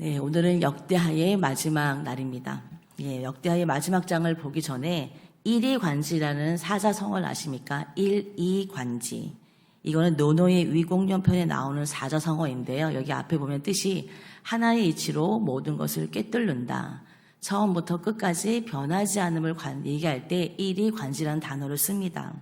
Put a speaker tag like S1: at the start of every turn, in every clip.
S1: 네, 오늘은 역대하의 마지막 날입니다. 예, 역대하의 마지막 장을 보기 전에 일이관지라는 사자성어를 아십니까? 일이관지. 이거는 노노의 위공연편에 나오는 사자성어인데요. 여기 앞에 보면 뜻이 하나의 이치로 모든 것을 꿰뚫는다. 처음부터 끝까지 변하지 않음을 관- 얘기할 때 일이관지라는 단어를 씁니다.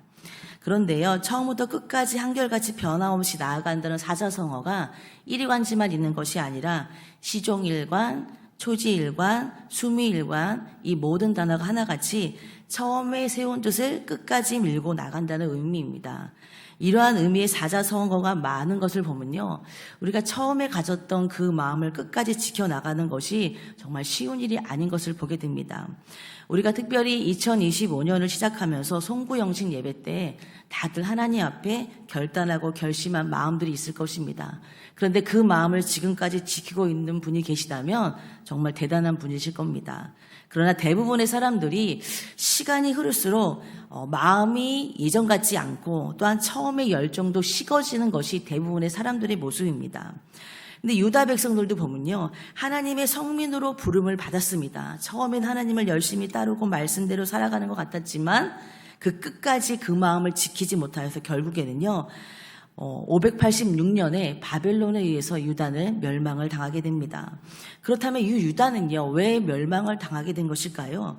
S1: 그런데요, 처음부터 끝까지 한결같이 변함없이 나아간다는 사자성어가 일관지만 있는 것이 아니라 시종일관, 초지일관, 수미일관 이 모든 단어가 하나같이 처음에 세운 뜻을 끝까지 밀고 나간다는 의미입니다. 이러한 의미의 사자성어가 많은 것을 보면요. 우리가 처음에 가졌던 그 마음을 끝까지 지켜나가는 것이 정말 쉬운 일이 아닌 것을 보게 됩니다. 우리가 특별히 2025년을 시작하면서 송구영신 예배 때 다들 하나님 앞에 결단하고 결심한 마음들이 있을 것입니다. 그런데 그 마음을 지금까지 지키고 있는 분이 계시다면 정말 대단한 분이실 겁니다. 그러나 대부분의 사람들이 시간이 흐를수록 어, 마음이 예전 같지 않고 또한 처음의 열정도 식어지는 것이 대부분의 사람들의 모습입니다. 근데 유다 백성들도 보면요. 하나님의 성민으로 부름을 받았습니다. 처음엔 하나님을 열심히 따르고 말씀대로 살아가는 것 같았지만 그 끝까지 그 마음을 지키지 못하여서 결국에는요. 어, 586년에 바벨론에 의해서 유다는 멸망을 당하게 됩니다. 그렇다면 이 유다는요, 왜 멸망을 당하게 된 것일까요?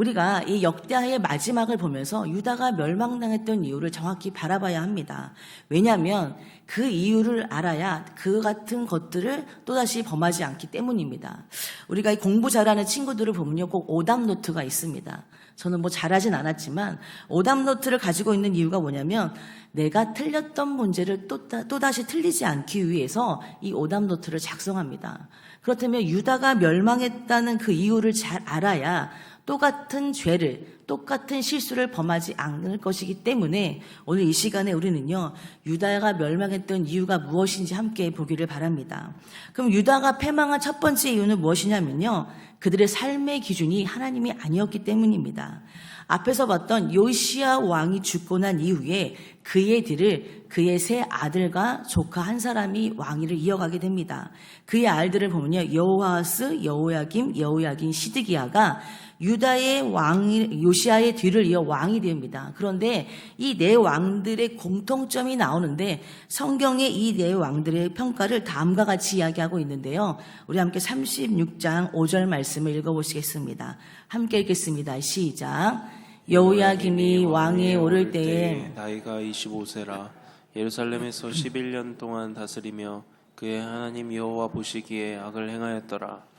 S1: 우리가 이 역대하의 마지막을 보면서 유다가 멸망당했던 이유를 정확히 바라봐야 합니다. 왜냐하면 그 이유를 알아야 그 같은 것들을 또다시 범하지 않기 때문입니다. 우리가 이 공부 잘하는 친구들을 보면요, 꼭 오답 노트가 있습니다. 저는 뭐 잘하진 않았지만 오답 노트를 가지고 있는 이유가 뭐냐면 내가 틀렸던 문제를 또, 또다시 틀리지 않기 위해서 이 오답 노트를 작성합니다. 그렇다면 유다가 멸망했다는 그 이유를 잘 알아야 똑같은 죄를, 똑같은 실수를 범하지 않을 것이기 때문에 오늘 이 시간에 우리는요, 유다가 멸망했던 이유가 무엇인지 함께 보기를 바랍니다. 그럼 유다가 패망한 첫 번째 이유는 무엇이냐면요, 그들의 삶의 기준이 하나님이 아니었기 때문입니다. 앞에서 봤던 요시아 왕이 죽고 난 이후에 그의 뒤를 그의 세 아들과 조카 한 사람이 왕위를 이어가게 됩니다. 그의 아들들을 보면요. 여호아스, 여호야김, 여호야긴, 시드기야가 유다의 왕 요시아의 뒤를 이어 왕이 됩니다. 그런데 이 네 왕들의 공통점이 나오는데 성경에 이 네 왕들의 평가를 다음과 같이 이야기하고 있는데요. 우리 함께 36장 5절 말씀을 읽어보시겠습니다. 함께 읽겠습니다. 시작. 여호야김이 왕에 오를 때에
S2: 나이가 25세라 예루살렘에서 11년 동안 다스리며 그의 하나님 여호와 보시기에 악을 행하였더라.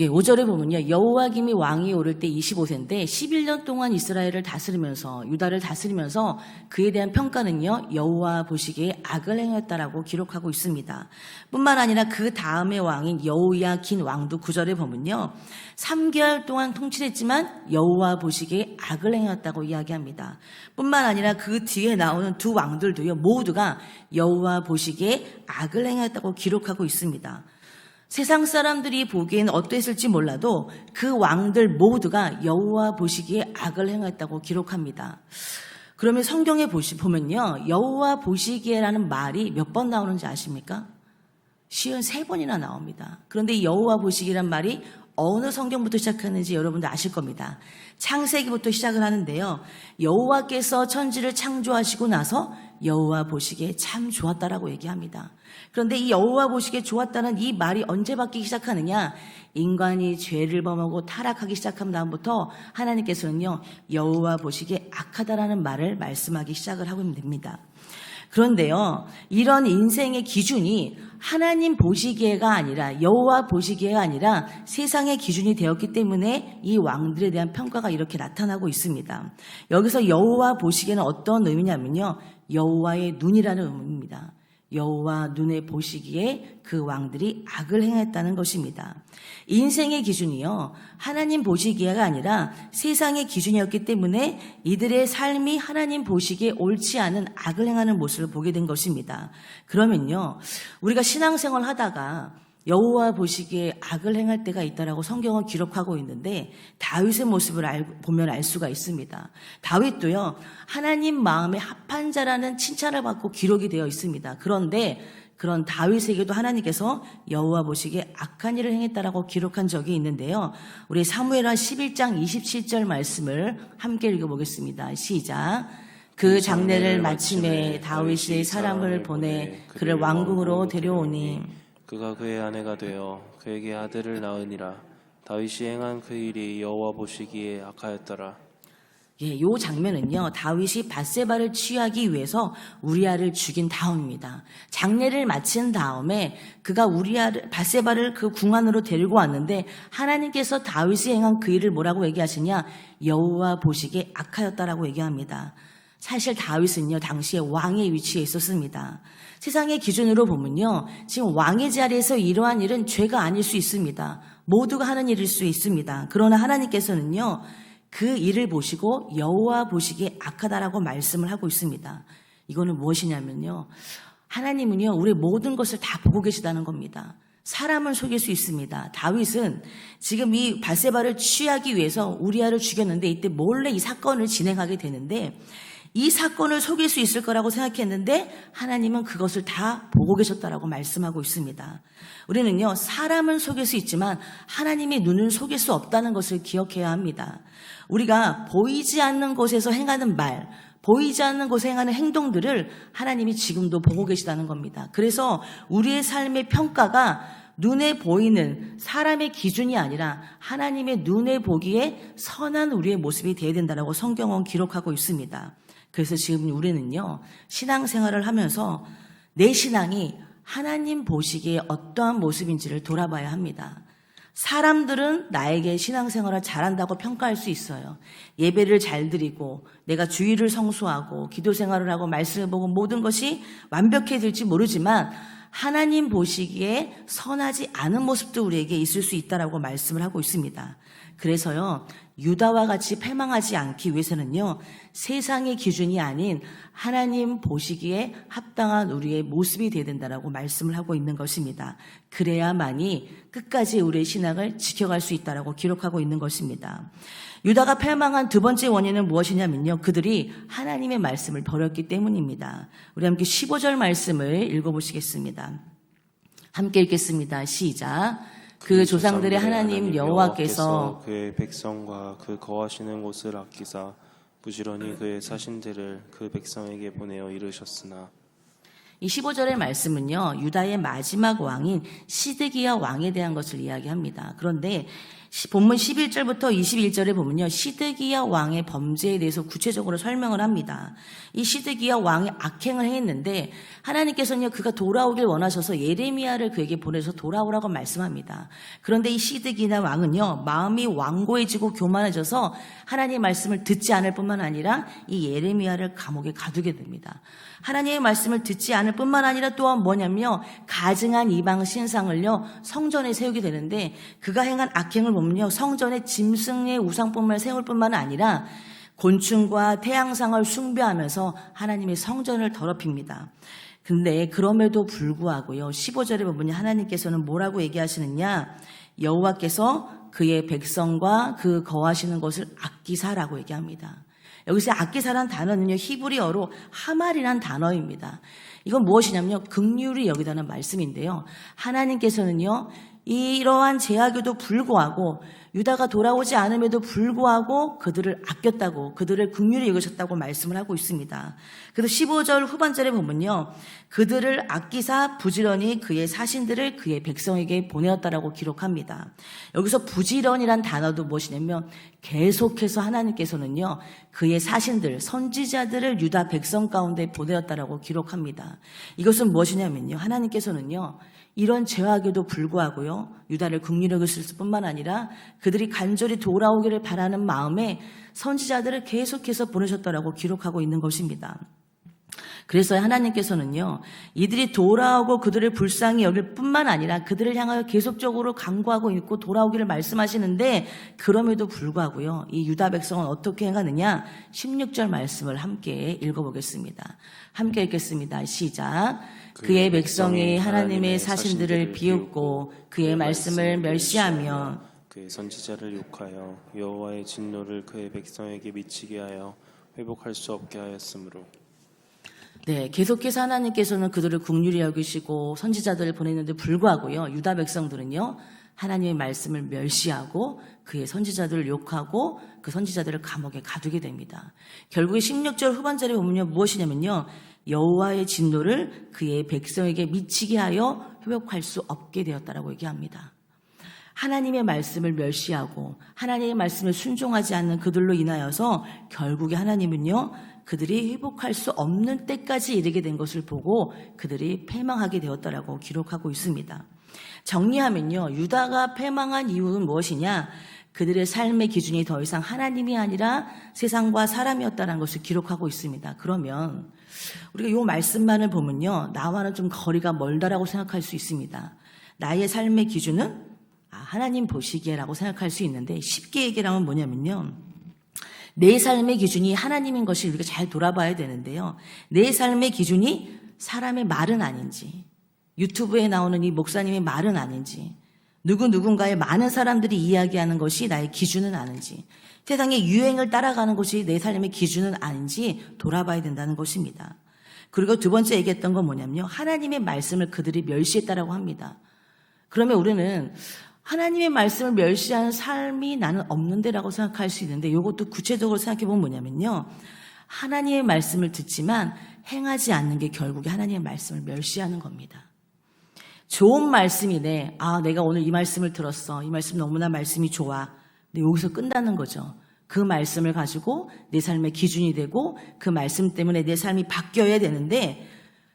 S1: 예, 5절에 보면요. 여호와김이 왕이 오를 때 25세인데 11년 동안 이스라엘을 다스리면서 유다를 다스리면서 그에 대한 평가는요. 여호와 보시기에 악을 행했다라고 기록하고 있습니다. 뿐만 아니라 그 다음의 왕인 여호야긴 왕도 9절에 보면요. 3개월 동안 통치했지만 여호와 보시기에 악을 행했다고 이야기합니다. 뿐만 아니라 그 뒤에 나오는 두 왕들도요. 모두가 여호와 보시기에 악을 행했다고 기록하고 있습니다. 세상 사람들이 보기엔 어땠을지 몰라도 그 왕들 모두가 여호와 보시기에 악을 행했다고 기록합니다. 그러면 성경에 보시 보면요. 여호와 보시기에라는 말이 몇 번 나오는지 아십니까? 쉬운 세 번이나 나옵니다. 그런데 이 여호와 보시기란 말이 어느 성경부터 시작하는지 여러분들 아실 겁니다. 창세기부터 시작을 하는데요. 여호와께서 천지를 창조하시고 나서 여호와 보시기에 참 좋았다라고 얘기합니다. 그런데 이 여호와 보시기에 좋았다는 이 말이 언제 바뀌기 시작하느냐? 인간이 죄를 범하고 타락하기 시작한 다음부터 하나님께서는요 여호와 보시기에 악하다라는 말을 말씀하기 시작을 하고 됩니다. 그런데요, 이런 인생의 기준이 하나님 보시기에가 아니라 여호와 보시기에가 아니라 세상의 기준이 되었기 때문에 이 왕들에 대한 평가가 이렇게 나타나고 있습니다. 여기서 여호와 보시기에는 어떤 의미냐면요, 여호와의 눈이라는 의미입니다. 여호와 눈에 보시기에 그 왕들이 악을 행했다는 것입니다. 인생의 기준이요 하나님 보시기에가 아니라 세상의 기준이었기 때문에 이들의 삶이 하나님 보시기에 옳지 않은 악을 행하는 모습을 보게 된 것입니다. 그러면요 우리가 신앙생활 하다가 여호와 보시기에 악을 행할 때가 있다라고 성경은 기록하고 있는데 다윗의 모습을 알, 보면 알 수가 있습니다. 다윗도요 하나님 마음에 합한 자라는 칭찬을 받고 기록이 되어 있습니다. 그런데 그런 다윗에게도 하나님께서 여호와 보시기에 악한 일을 행했다라고 기록한 적이 있는데요. 우리 사무엘하 11장 27절 말씀을 함께 읽어보겠습니다. 시작. 그 장례를 마침에 다윗이 사람을 보내 그를 왕궁으로 데려오니
S2: 그가 그의 아내가 되어 그에게 아들을 낳으니라 다윗이 행한 그 일이 여호와 보시기에 악하였더라
S1: 예, 요 장면은요, 다윗이 바세바를 취하기 위해서 우리아를 죽인 다음입니다. 장례를 마친 다음에 그가 우리아를, 바세바를 그 궁 안으로 데리고 왔는데 하나님께서 다윗이 행한 그 일을 뭐라고 얘기하시냐? 여호와 보시기에 악하였다라고 얘기합니다. 사실 다윗은요, 당시에 왕의 위치에 있었습니다. 세상의 기준으로 보면요, 지금 왕의 자리에서 이러한 일은 죄가 아닐 수 있습니다. 모두가 하는 일일 수 있습니다. 그러나 하나님께서는요, 그 일을 보시고 여호와 보시기에 악하다라고 말씀을 하고 있습니다. 이거는 무엇이냐면요. 하나님은요, 우리 모든 것을 다 보고 계시다는 겁니다. 사람을 속일 수 있습니다. 다윗은 지금 이 바세바를 취하기 위해서 우리아를 죽였는데 이때 몰래 이 사건을 진행하게 되는데 이 사건을 속일 수 있을 거라고 생각했는데 하나님은 그것을 다 보고 계셨다라고 말씀하고 있습니다. 우리는요, 사람은 속일 수 있지만 하나님의 눈은 속일 수 없다는 것을 기억해야 합니다. 우리가 보이지 않는 곳에서 행하는 말, 보이지 않는 곳에 행하는 행동들을 하나님이 지금도 보고 계시다는 겁니다. 그래서 우리의 삶의 평가가 눈에 보이는 사람의 기준이 아니라 하나님의 눈에 보기에 선한 우리의 모습이 되어야 된다고 성경은 기록하고 있습니다. 그래서 지금 우리는요, 신앙생활을 하면서 내 신앙이 하나님 보시기에 어떠한 모습인지를 돌아봐야 합니다. 사람들은 나에게 신앙생활을 잘한다고 평가할 수 있어요. 예배를 잘 드리고 내가 주의를 성수하고 기도 생활을 하고 말씀을 보고 모든 것이 완벽해질지 모르지만 하나님 보시기에 선하지 않은 모습도 우리에게 있을 수 있다라고 말씀을 하고 있습니다. 그래서요, 유다와 같이 패망하지 않기 위해서는요, 세상의 기준이 아닌 하나님 보시기에 합당한 우리의 모습이 되어야 된다라고 말씀을 하고 있는 것입니다. 그래야만이 끝까지 우리의 신앙을 지켜갈 수 있다라고 기록하고 있는 것입니다. 유다가 패망한 두 번째 원인은 무엇이냐면요. 그들이 하나님의 말씀을 버렸기 때문입니다. 우리 함께 15절 말씀을 읽어보시겠습니다. 함께 읽겠습니다. 시작. 그 조상들의 하나님 여호와께서
S2: 그의 백성과 그 거하시는 곳을 아끼사 부지런히 그의 사신들을 그 백성에게 보내어 이르셨으나
S1: 이 15절의 말씀은요, 유다의 마지막 왕인 시드기야 왕에 대한 것을 이야기합니다. 그런데 시- 본문 11절부터 21절에 보면요, 시드기야 왕의 범죄에 대해서 구체적으로 설명을 합니다. 이 시드기야 왕이 악행을 했는데 하나님께서는요, 그가 돌아오길 원하셔서 예레미야를 그에게 보내서 돌아오라고 말씀합니다. 그런데 이 시드기야 왕은요, 마음이 완고해지고 교만해져서 하나님의 말씀을 듣지 않을 뿐만 아니라 이 예레미야를 감옥에 가두게 됩니다. 하나님의 말씀을 듣지 않을 뿐만 아니라 또한 뭐냐면요. 가증한 이방 신상을요. 성전에 세우게 되는데 그가 행한 악행을 보면요. 성전에 짐승의 우상품을 세울 뿐만 아니라 곤충과 태양상을 숭배하면서 하나님의 성전을 더럽힙니다. 근데 그럼에도 불구하고요. 15절에 보면 하나님께서는 뭐라고 얘기하시느냐? 여호와께서 그의 백성과 그 거하시는 것을 아끼사라고 얘기합니다. 여기서 아끼사란 단어는요, 히브리어로 하말이란 단어입니다. 이건 무엇이냐면요, 극률이 여기다는 말씀인데요. 하나님께서는요, 이러한 제약에도 불구하고 유다가 돌아오지 않음에도 불구하고 그들을 아꼈다고 그들을 긍휼히 여기셨다고 말씀을 하고 있습니다. 그래서 15절 후반절에 보면요. 그들을 아끼사 부지런히 그의 사신들을 그의 백성에게 보내었다라고 기록합니다. 여기서 부지런이란 단어도 무엇이냐면 계속해서 하나님께서는요. 그의 사신들 선지자들을 유다 백성 가운데 보내었다라고 기록합니다. 이것은 무엇이냐면요. 하나님께서는요. 이런 죄악에도 불구하고요. 유다를 국리를 여겼을 뿐만 아니라 그들이 간절히 돌아오기를 바라는 마음에 선지자들을 계속해서 보내셨다라고 기록하고 있는 것입니다. 그래서 하나님께서는요, 이들이 돌아오고 그들을 불쌍히 여길 뿐만 아니라 그들을 향하여 계속적으로 강구하고 있고 돌아오기를 말씀하시는데, 그럼에도 불구하고요, 이 유다 백성은 어떻게 행하느냐? 16절 말씀을 함께 읽어보겠습니다. 함께 읽겠습니다. 시작. 그의 백성이 하나님의 사신들을 비웃고 그의 말씀을 멸시하며
S2: 그의 선지자를 욕하여 여호와의 진노를 그의 백성에게 미치게 하여 회복할 수 없게 하였으므로
S1: 네, 계속해서 하나님께서는 그들을 국률이 여기시고 선지자들을 보냈는데 불구하고요. 유다 백성들은요. 하나님의 말씀을 멸시하고 그의 선지자들을 욕하고 그 선지자들을 감옥에 가두게 됩니다. 결국에 16절 후반절에 보면요. 무엇이냐면요. 여호와의 진노를 그의 백성에게 미치게 하여 회복할 수 없게 되었다라고 얘기합니다. 하나님의 말씀을 멸시하고 하나님의 말씀을 순종하지 않는 그들로 인하여서 결국에 하나님은요 그들이 회복할 수 없는 때까지 이르게 된 것을 보고 그들이 패망하게 되었다라고 기록하고 있습니다. 정리하면요 유다가 패망한 이유는 무엇이냐? 그들의 삶의 기준이 더 이상 하나님이 아니라 세상과 사람이었다는 것을 기록하고 있습니다. 그러면 우리가 이 말씀만을 보면요 나와는 좀 거리가 멀다라고 생각할 수 있습니다. 나의 삶의 기준은 아, 하나님 보시기에라고 생각할 수 있는데 쉽게 얘기하면 뭐냐면요. 내 삶의 기준이 하나님인 것을 우리가 잘 돌아봐야 되는데요. 내 삶의 기준이 사람의 말은 아닌지, 유튜브에 나오는 이 목사님의 말은 아닌지, 누구 누군가의 많은 사람들이 이야기하는 것이 나의 기준은 아닌지, 세상의 유행을 따라가는 것이 내 삶의 기준은 아닌지 돌아봐야 된다는 것입니다. 그리고 두 번째 얘기했던 건 뭐냐면요. 하나님의 말씀을 그들이 멸시했다라고 합니다. 그러면 우리는 하나님의 말씀을 멸시하는 삶이 나는 없는데라고 생각할 수 있는데 이것도 구체적으로 생각해 보면 뭐냐면요. 하나님의 말씀을 듣지만 행하지 않는 게 결국에 하나님의 말씀을 멸시하는 겁니다. 좋은 말씀이네. 아, 내가 오늘 이 말씀을 들었어. 이 말씀 너무나 말씀이 좋아. 근데 여기서 끝나는 거죠. 그 말씀을 가지고 내 삶의 기준이 되고 그 말씀 때문에 내 삶이 바뀌어야 되는데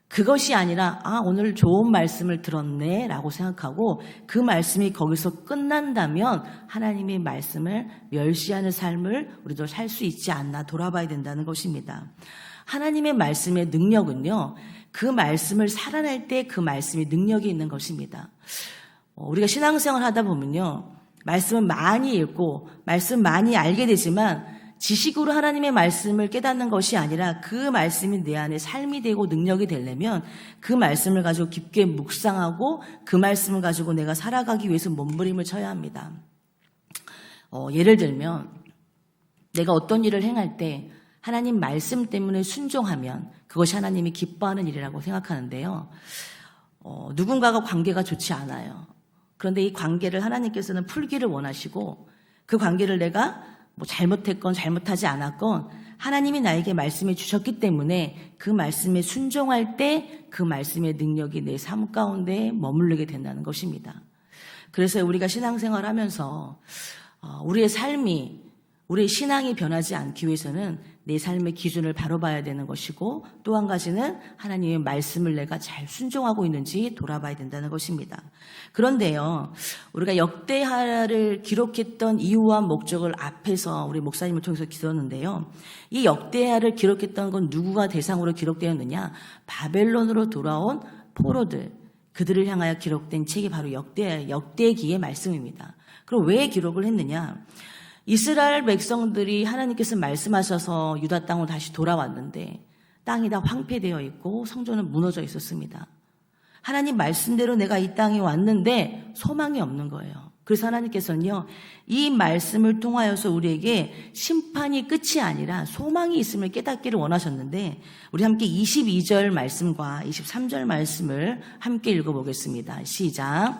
S1: 그것이 아니라 아 오늘 좋은 말씀을 들었네라고 생각하고 그 말씀이 거기서 끝난다면 하나님의 말씀을 멸시하는 삶을 우리도 살 수 있지 않나 돌아봐야 된다는 것입니다. 하나님의 말씀의 능력은요. 그 말씀을 살아낼 때 그 말씀이 능력이 있는 것입니다. 어, 우리가 신앙생활 하다 보면요. 말씀을 많이 읽고 말씀 많이 알게 되지만 지식으로 하나님의 말씀을 깨닫는 것이 아니라 그 말씀이 내 안에 삶이 되고 능력이 되려면 그 말씀을 가지고 깊게 묵상하고 그 말씀을 가지고 내가 살아가기 위해서 몸부림을 쳐야 합니다. 어, 예를 들면 내가 어떤 일을 행할 때 하나님 말씀 때문에 순종하면 그것이 하나님이 기뻐하는 일이라고 생각하는데요. 어, 누군가가 관계가 좋지 않아요. 그런데 이 관계를 하나님께서는 풀기를 원하시고 그 관계를 내가 뭐 잘못했건 잘못하지 않았건 하나님이 나에게 말씀해 주셨기 때문에 그 말씀에 순종할 때 그 말씀의 능력이 내 삶 가운데 머무르게 된다는 것입니다. 그래서 우리가 신앙생활 하면서 어, 우리의 삶이 우리의 신앙이 변하지 않기 위해서는 내 삶의 기준을 바로 봐야 되는 것이고 또 한 가지는 하나님의 말씀을 내가 잘 순종하고 있는지 돌아봐야 된다는 것입니다. 그런데요, 우리가 역대하를 기록했던 이유와 목적을 앞에서 우리 목사님을 통해서 기도했는데요. 이 역대하를 기록했던 건 누구가 대상으로 기록되었느냐? 바벨론으로 돌아온 포로들, 그들을 향하여 기록된 책이 바로 역대, 역대기의 말씀입니다. 그럼 왜 기록을 했느냐? 이스라엘 백성들이 하나님께서 말씀하셔서 유다 땅으로 다시 돌아왔는데 땅이 다 황폐되어 있고 성전은 무너져 있었습니다. 하나님 말씀대로 내가 이 땅에 왔는데 소망이 없는 거예요. 그래서 하나님께서는요, 이 말씀을 통하여서 우리에게 심판이 끝이 아니라 소망이 있음을 깨닫기를 원하셨는데, 우리 함께 22절 말씀과 23절 말씀을 함께 읽어보겠습니다. 시작.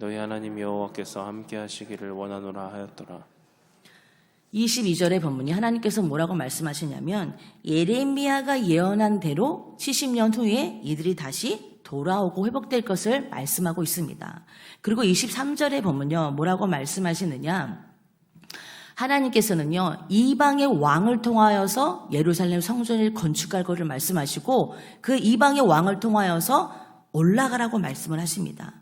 S2: 너희 하나님 여호와께서 함께 하시기를 원하노라 하였더라
S1: 22절의 본문이 하나님께서 뭐라고 말씀하시냐면 예레미야가 예언한 대로 70년 후에 이들이 다시 돌아오고 회복될 것을 말씀하고 있습니다. 그리고 23절의 본문요 뭐라고 말씀하시느냐 하나님께서는요 이방의 왕을 통하여서 예루살렘 성전을 건축할 것을 말씀하시고 그 이방의 왕을 통하여서 올라가라고 말씀을 하십니다.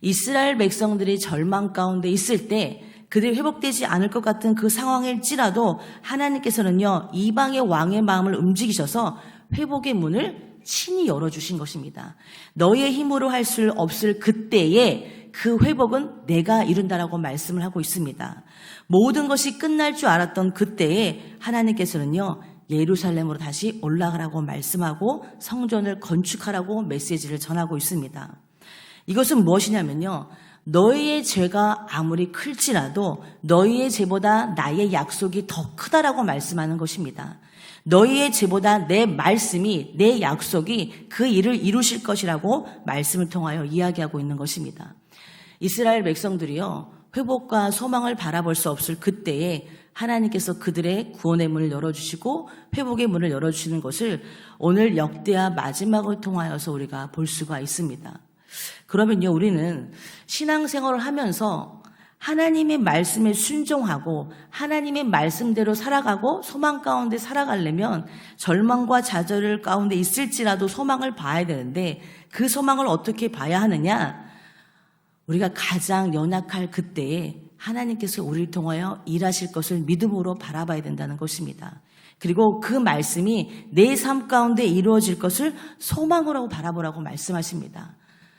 S1: 이스라엘 백성들이 절망 가운데 있을 때 그들이 회복되지 않을 것 같은 그 상황일지라도 하나님께서는요 이방의 왕의 마음을 움직이셔서 회복의 문을 친히 열어주신 것입니다. 너의 힘으로 할 수 없을 그때에 그 회복은 내가 이룬다라고 말씀을 하고 있습니다. 모든 것이 끝날 줄 알았던 그때에 하나님께서는요, 예루살렘으로 다시 올라가라고 말씀하고 성전을 건축하라고 메시지를 전하고 있습니다. 이것은 무엇이냐면요. 너희의 죄가 아무리 클지라도 너희의 죄보다 나의 약속이 더 크다라고 말씀하는 것입니다. 너희의 죄보다 내 말씀이, 내 약속이 그 일을 이루실 것이라고 말씀을 통하여 이야기하고 있는 것입니다. 이스라엘 백성들이요, 회복과 소망을 바라볼 수 없을 그때에 하나님께서 그들의 구원의 문을 열어주시고 회복의 문을 열어주시는 것을 오늘 역대하 마지막을 통하여서 우리가 볼 수가 있습니다. 그러면요, 우리는 신앙생활을 하면서 하나님의 말씀에 순종하고 하나님의 말씀대로 살아가고 소망 가운데 살아가려면 절망과 좌절 가운데 있을지라도 소망을 봐야 되는데 그 소망을 어떻게 봐야 하느냐? 우리가 가장 연약할 그때에 하나님께서 우리를 통하여 일하실 것을 믿음으로 바라봐야 된다는 것입니다. 그리고 그 말씀이 내 삶 가운데 이루어질 것을 소망으로 바라보라고 말씀하십니다.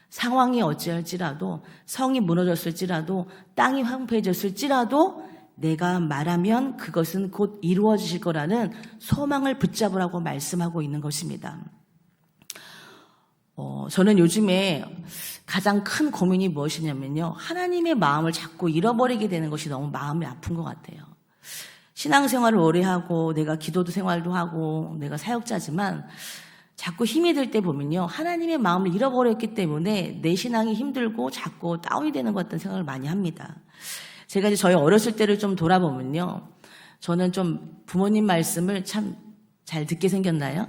S1: 상황이 어찌할지라도 성이 무너졌을지라도 땅이 황폐해졌을지라도 내가 말하면 그것은 곧 이루어지실 거라는 소망을 붙잡으라고 말씀하고 있는 것입니다. 어, 저는 요즘에 가장 큰 고민이 무엇이냐면요. 하나님의 마음을 자꾸 잃어버리게 되는 것이 너무 마음이 아픈 것 같아요. 신앙생활을 오래 하고 내가 기도도 생활도 하고 내가 사역자지만 자꾸 힘이 들 때 보면요. 하나님의 마음을 잃어버렸기 때문에 내 신앙이 힘들고 자꾸 다운이 되는 것 같다는 생각을 많이 합니다. 제가 이제 저희 어렸을 때를 좀 돌아보면요. 저는 좀 부모님 말씀을 참 잘 듣게 생겼나요?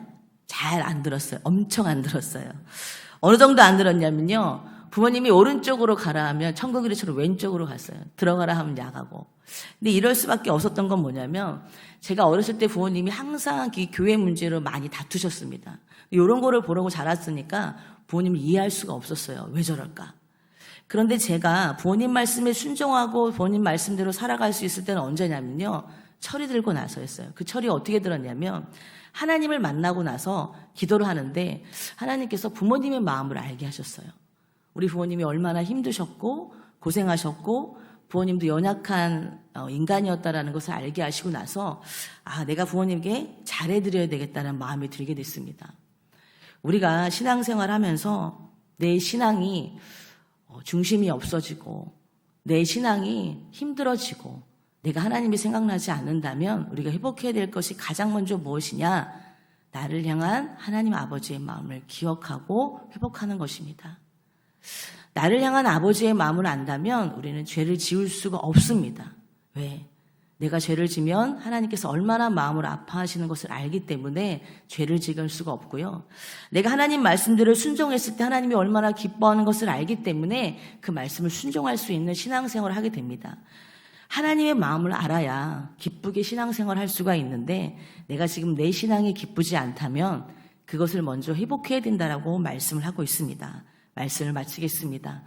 S1: 잘 안 들었어요. 엄청 안 들었어요. 어느 정도 안 들었냐면요. 부모님이 오른쪽으로 가라 하면 천국이리처럼 왼쪽으로 갔어요. 들어가라 하면 야가고. 근데 이럴 수밖에 없었던 건 뭐냐면 제가 어렸을 때 부모님이 항상 이 교회 문제로 많이 다투셨습니다. 이런 거를 보려고 자랐으니까 부모님을 이해할 수가 없었어요. 왜 저럴까? 그런데 제가 부모님 말씀에 순종하고 부모님 말씀대로 살아갈 수 있을 때는 언제냐면요. 철이 들고 나서였어요. 그 철이 어떻게 들었냐면 하나님을 만나고 나서 기도를 하는데 하나님께서 부모님의 마음을 알게 하셨어요. 우리 부모님이 얼마나 힘드셨고 고생하셨고 부모님도 연약한 어, 인간이었다라는 것을 알게 하시고 나서 아 내가 부모님께 잘해드려야 되겠다는 마음이 들게 됐습니다. 우리가 신앙생활하면서 내 신앙이 어, 중심이 없어지고 내 신앙이 힘들어지고 내가 하나님이 생각나지 않는다면 우리가 회복해야 될 것이 가장 먼저 무엇이냐? 나를 향한 하나님 아버지의 마음을 기억하고 회복하는 것입니다. 나를 향한 아버지의 마음을 안다면 우리는 죄를 지을 수가 없습니다. 왜? 내가 죄를 지면 하나님께서 얼마나 마음을 아파하시는 것을 알기 때문에 죄를 지을 수가 없고요. 내가 하나님 말씀들을 순종했을 때 하나님이 얼마나 기뻐하는 것을 알기 때문에 그 말씀을 순종할 수 있는 신앙생활을 하게 됩니다. 하나님의 마음을 알아야 기쁘게 신앙생활을 할 수가 있는데 내가 지금 내 신앙이 기쁘지 않다면 그것을 먼저 회복해야 된다라고 말씀을 하고 있습니다. 말씀을 마치겠습니다.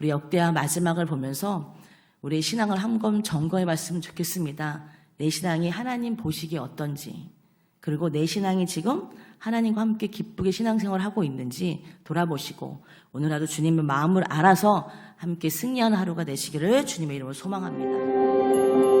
S1: 우리 역대하 마지막을 보면서 우리의 신앙을 한번 점검해 봤으면 좋겠습니다. 내 신앙이 하나님 보시기에 어떤지, 그리고 내 신앙이 지금 하나님과 함께 기쁘게 신앙생활을 하고 있는지 돌아보시고 오늘 하루 주님의 마음을 알아서 함께 승리하는 하루가 되시기를 주님의 이름으로 소망합니다.